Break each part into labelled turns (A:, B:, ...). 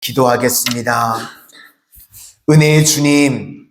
A: 기도하겠습니다. 은혜의 주님,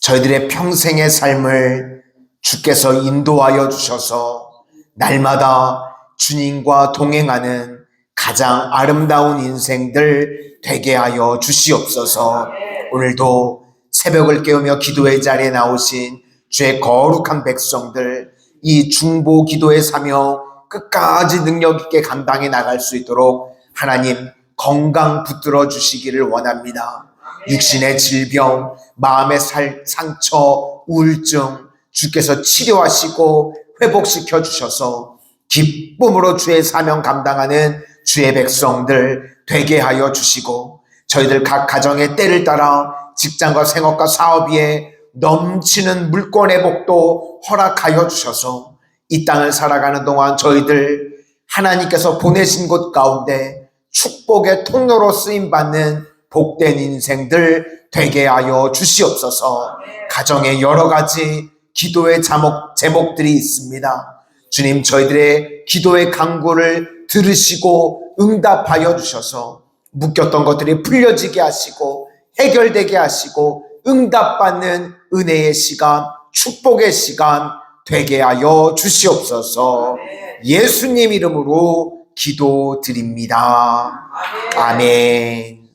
A: 저희들의 평생의 삶을 주께서 인도하여 주셔서 날마다 주님과 동행하는 가장 아름다운 인생들 되게 하여 주시옵소서. 오늘도 새벽을 깨우며 기도의 자리에 나오신 주의 거룩한 백성들, 이 중보 기도의 사명 끝까지 능력 있게 감당해 나갈 수 있도록 하나님 건강 붙들어 주시기를 원합니다. 육신의 질병, 마음의 살, 상처, 우울증 주께서 치료하시고 회복시켜 주셔서 기쁨으로 주의 사명 감당하는 주의 백성들 되게 하여 주시고 저희들 각 가정의 때를 따라 직장과 생업과 사업 위에 넘치는 물권의 복도 허락하여 주셔서 이 땅을 살아가는 동안 저희들 하나님께서 보내신 곳 가운데 축복의 통로로 쓰임 받는 복된 인생들 되게 하여 주시옵소서. 가정에 여러 가지 기도의 제목, 제목들이 있습니다. 주님 저희들의 기도의 강구를 들으시고 응답하여 주셔서 묶였던 것들이 풀려지게 하시고 해결되게 하시고 응답받는 은혜의 시간, 축복의 시간 되게 하여 주시옵소서. 예수님 이름으로 기도드립니다. 아멘.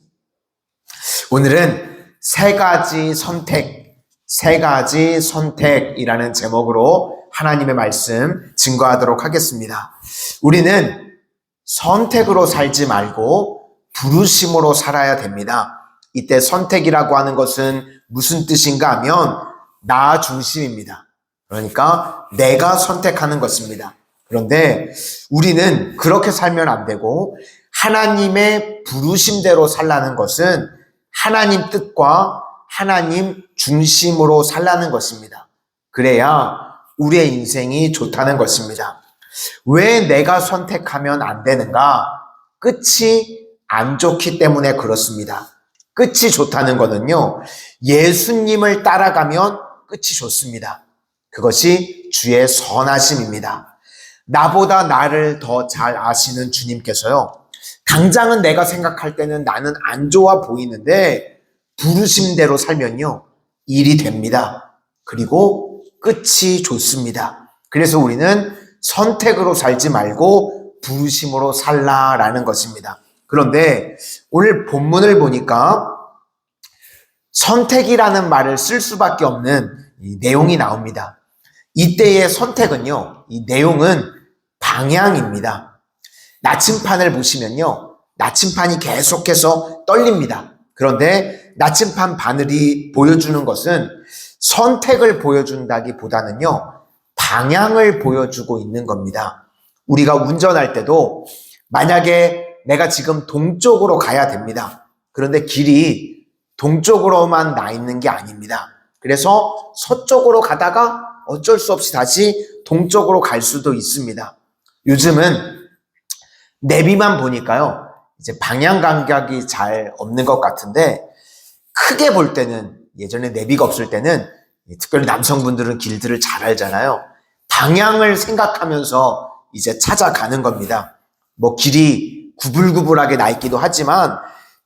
A: 오늘은 세 가지 선택, 세 가지 선택이라는 제목으로 하나님의 말씀 증거하도록 하겠습니다. 우리는 선택으로 살지 말고 부르심으로 살아야 됩니다. 이때 선택이라고 하는 것은 무슨 뜻인가 하면 나 중심입니다. 그러니까 내가 선택하는 것입니다. 그런데 우리는 그렇게 살면 안 되고 하나님의 부르심대로 살라는 것은 하나님 뜻과 하나님 중심으로 살라는 것입니다. 그래야 우리의 인생이 좋다는 것입니다. 왜 내가 선택하면 안 되는가? 끝이 안 좋기 때문에 그렇습니다. 끝이 좋다는 것은요, 예수님을 따라가면 끝이 좋습니다. 그것이 주의 선하심입니다. 나보다 나를 더 잘 아시는 주님께서요, 당장은 내가 생각할 때는 나는 안 좋아 보이는데, 부르심대로 살면요, 일이 됩니다. 그리고 끝이 좋습니다. 그래서 우리는 선택으로 살지 말고 부르심으로 살라라는 것입니다. 그런데 오늘 본문을 보니까 선택이라는 말을 쓸 수밖에 없는 내용이 나옵니다. 이때의 선택은요, 이 내용은 방향입니다. 나침판을 보시면요, 나침판이 계속해서 떨립니다. 그런데 나침판 바늘이 보여주는 것은 선택을 보여준다기 보다는요, 방향을 보여주고 있는 겁니다. 우리가 운전할 때도 만약에 내가 지금 동쪽으로 가야 됩니다. 그런데 길이 동쪽으로만 나 있는 게 아닙니다. 그래서 서쪽으로 가다가 어쩔 수 없이 다시 동쪽으로 갈 수도 있습니다. 요즘은 내비만 보니까요. 이제 방향 감각이 잘 없는 것 같은데 크게 볼 때는 예전에 내비가 없을 때는 특별히 남성분들은 길들을 잘 알잖아요. 방향을 생각하면서 이제 찾아가는 겁니다. 뭐 길이 구불구불하게 나 있기도 하지만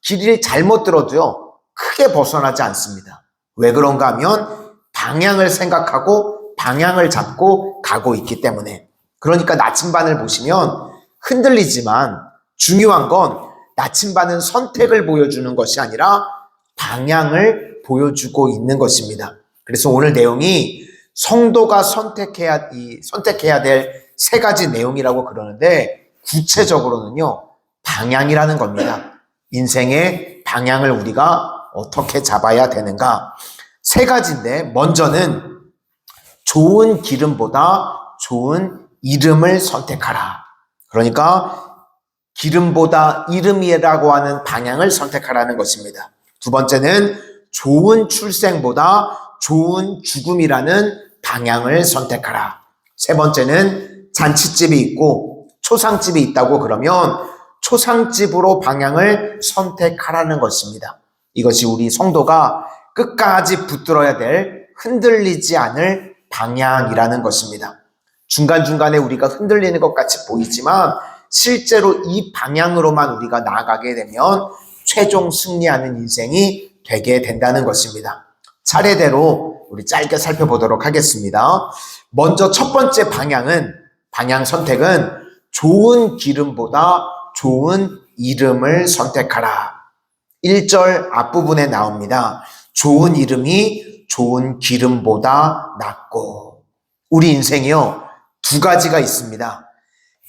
A: 길을 잘못 들어도요. 크게 벗어나지 않습니다. 왜 그런가 하면 방향을 생각하고 방향을 잡고 가고 있기 때문에 그러니까 나침반을 보시면 흔들리지만 중요한 건 나침반은 선택을 보여주는 것이 아니라 방향을 보여주고 있는 것입니다. 그래서 오늘 내용이 성도가 선택해야 이 선택해야 될 세 가지 내용이라고 그러는데 구체적으로는요 방향이라는 겁니다. 인생의 방향을 우리가 어떻게 잡아야 되는가 세 가지인데 먼저는 좋은 기름보다 좋은 이름을 선택하라. 그러니까 기름보다 이름이라고 하는 방향을 선택하라는 것입니다. 두 번째는 좋은 출생보다 좋은 죽음이라는 방향을 선택하라. 세 번째는 잔치집이 있고 초상집이 있다고 그러면 초상집으로 방향을 선택하라는 것입니다. 이것이 우리 성도가 끝까지 붙들어야 될 흔들리지 않을 방향이라는 것입니다. 중간중간에 우리가 흔들리는 것 같이 보이지만 실제로 이 방향으로만 우리가 나아가게 되면 최종 승리하는 인생이 되게 된다는 것입니다. 차례대로 우리 짧게 살펴보도록 하겠습니다. 먼저 첫 번째 방향은, 방향 선택은 좋은 기름보다 좋은 이름을 선택하라. 1절 앞부분에 나옵니다. 좋은 이름이 좋은 기름보다 낫고. 우리 인생이요, 두 가지가 있습니다.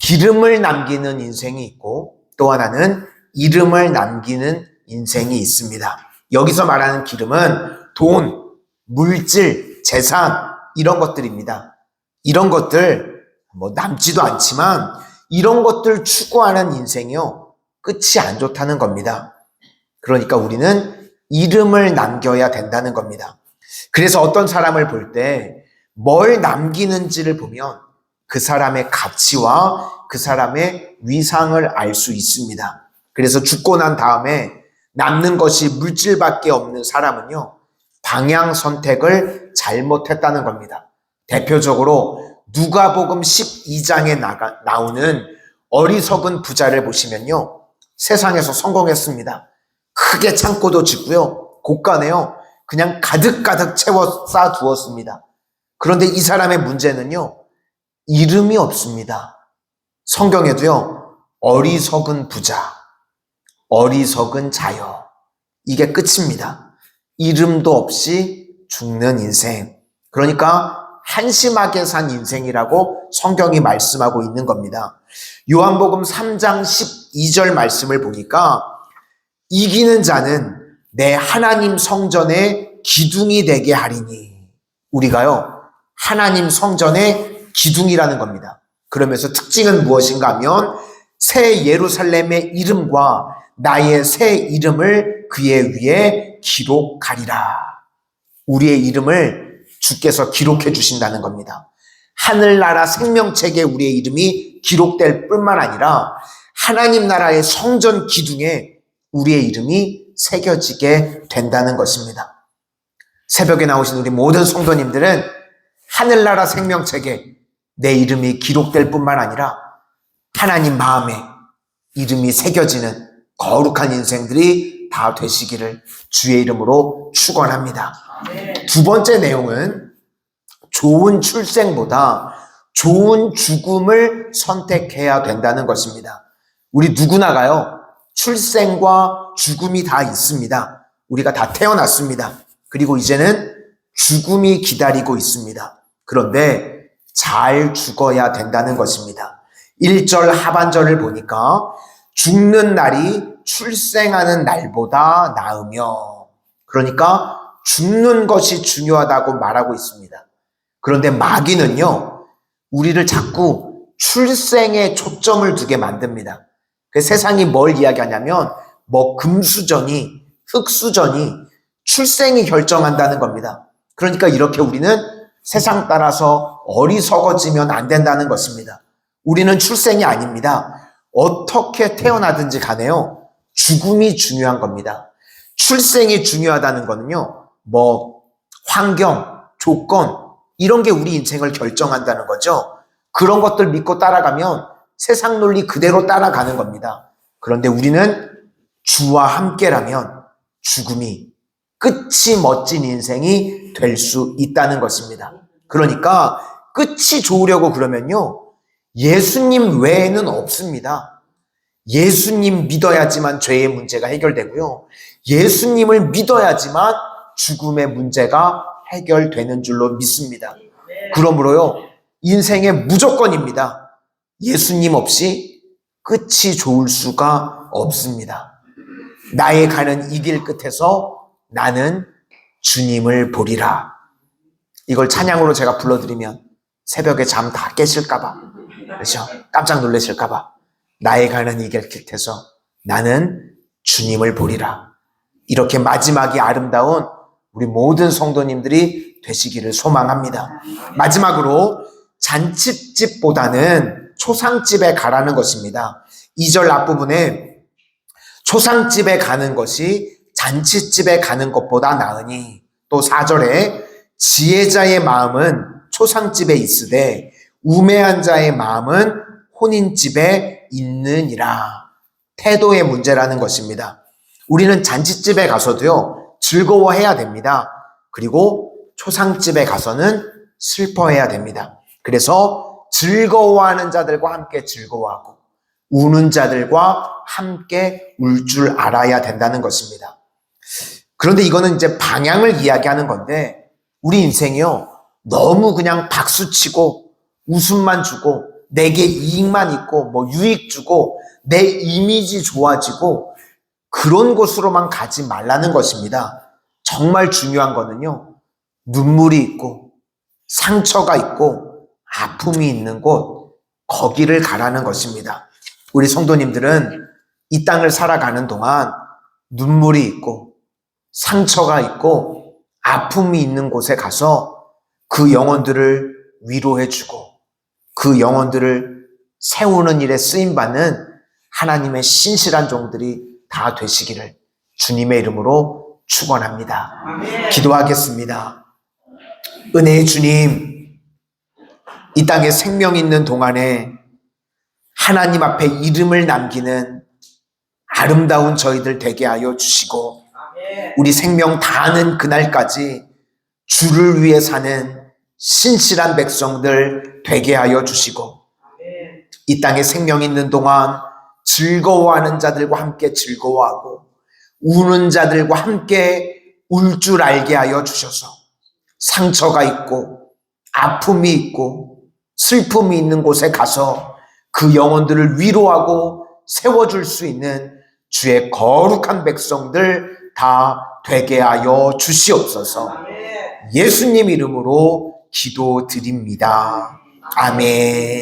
A: 기름을 남기는 인생이 있고, 또 하나는 이름을 남기는 인생이 있습니다. 여기서 말하는 기름은 돈, 물질, 재산, 이런 것들입니다. 이런 것들, 뭐 남지도 않지만, 이런 것들 추구하는 인생이요, 끝이 안 좋다는 겁니다. 그러니까 우리는 이름을 남겨야 된다는 겁니다. 그래서 어떤 사람을 볼 때 뭘 남기는지를 보면 그 사람의 가치와 그 사람의 위상을 알 수 있습니다. 그래서 죽고 난 다음에 남는 것이 물질밖에 없는 사람은요, 방향 선택을 잘못했다는 겁니다. 대표적으로 누가복음 12장에 나가, 나오는 어리석은 부자를 보시면요, 세상에서 성공했습니다. 크게 창고도 짓고요, 고가네요. 그냥 가득가득 채워 쌓아 두었습니다. 그런데 이 사람의 문제는요, 이름이 없습니다. 성경에도요, 어리석은 부자, 어리석은 자여. 이게 끝입니다. 이름도 없이 죽는 인생. 그러니까 한심하게 산 인생이라고 성경이 말씀하고 있는 겁니다. 요한복음 3장 12절 말씀을 보니까 이기는 자는 내 하나님 성전의 기둥이 되게 하리니 우리가요 하나님 성전의 기둥이라는 겁니다. 그러면서 특징은 무엇인가 하면 새 예루살렘의 이름과 나의 새 이름을 그의 위에 기록하리라. 우리의 이름을 주께서 기록해 주신다는 겁니다. 하늘나라 생명책에 우리의 이름이 기록될 뿐만 아니라 하나님 나라의 성전 기둥에 우리의 이름이 새겨지게 된다는 것입니다. 새벽에 나오신 우리 모든 성도님들은 하늘나라 생명책에 내 이름이 기록될 뿐만 아니라 하나님 마음에 이름이 새겨지는 거룩한 인생들이 다 되시기를 주의 이름으로 축원합니다. 두 번째 내용은 좋은 출생보다 좋은 죽음을 선택해야 된다는 것입니다. 우리 누구나가요. 출생과 죽음이 다 있습니다. 우리가 다 태어났습니다. 그리고 이제는 죽음이 기다리고 있습니다. 그런데 잘 죽어야 된다는 것입니다. 1절 하반절을 보니까 죽는 날이 출생하는 날보다 나으며 그러니까 죽는 것이 중요하다고 말하고 있습니다. 그런데 마귀는요, 우리를 자꾸 출생에 초점을 두게 만듭니다. 그 세상이 뭘 이야기하냐면, 뭐 금수전이, 흑수전이 출생이 결정한다는 겁니다. 그러니까 이렇게 우리는 세상 따라서 어리석어지면 안 된다는 것입니다. 우리는 출생이 아닙니다. 어떻게 태어나든지 간에요. 죽음이 중요한 겁니다. 출생이 중요하다는 거는요, 뭐, 환경, 조건, 이런 게 우리 인생을 결정한다는 거죠. 그런 것들 믿고 따라가면 세상 논리 그대로 따라가는 겁니다. 그런데 우리는 주와 함께라면 죽음이 끝이 멋진 인생이 될 수 있다는 것입니다. 그러니까 끝이 좋으려고 그러면요. 예수님 외에는 없습니다. 예수님 믿어야지만 죄의 문제가 해결되고요. 예수님을 믿어야지만 죽음의 문제가 해결되는 줄로 믿습니다. 그러므로요, 인생의 무조건입니다. 예수님 없이 끝이 좋을 수가 없습니다. 나의 가는 이 길 끝에서 나는 주님을 보리라. 이걸 찬양으로 제가 불러드리면 새벽에 잠 다 깨실까봐, 그렇죠? 깜짝 놀라실까봐. 나의 가는 이길 끝에서 나는 주님을 보리라. 이렇게 마지막이 아름다운 우리 모든 성도님들이 되시기를 소망합니다. 마지막으로 잔치집보다는 초상집에 가라는 것입니다. 2절 앞부분에 초상집에 가는 것이 잔치집에 가는 것보다 나으니 또 4절에 지혜자의 마음은 초상집에 있으되 우매한 자의 마음은 혼인집에 있느니라. 태도의 문제라는 것입니다. 우리는 잔치집에 가서도요, 즐거워해야 됩니다. 그리고 초상집에 가서는 슬퍼해야 됩니다. 그래서 즐거워하는 자들과 함께 즐거워하고, 우는 자들과 함께 울 줄 알아야 된다는 것입니다. 그런데 이거는 이제 방향을 이야기하는 건데, 우리 인생이요, 너무 그냥 박수 치고, 웃음만 주고, 내게 이익만 있고, 뭐 유익 주고, 내 이미지 좋아지고, 그런 곳으로만 가지 말라는 것입니다. 정말 중요한 거는요, 눈물이 있고, 상처가 있고, 아픔이 있는 곳, 거기를 가라는 것입니다. 우리 성도님들은 이 땅을 살아가는 동안 눈물이 있고, 상처가 있고, 아픔이 있는 곳에 가서 그 영혼들을 위로해주고, 그 영혼들을 세우는 일에 쓰임받는 하나님의 신실한 종들이 다 되시기를 주님의 이름으로 축원합니다. 기도하겠습니다. 은혜의 주님, 이 땅에 생명 있는 동안에 하나님 앞에 이름을 남기는 아름다운 저희들 되게 하여 주시고 우리 생명 다하는 그날까지 주를 위해 사는 신실한 백성들 되게 하여 주시고 이 땅에 생명 있는 동안 즐거워하는 자들과 함께 즐거워하고 우는 자들과 함께 울 줄 알게 하여 주셔서 상처가 있고 아픔이 있고 슬픔이 있는 곳에 가서 그 영혼들을 위로하고 세워줄 수 있는 주의 거룩한 백성들 다 되게 하여 주시옵소서 예수님 이름으로 기도드립니다. 아멘.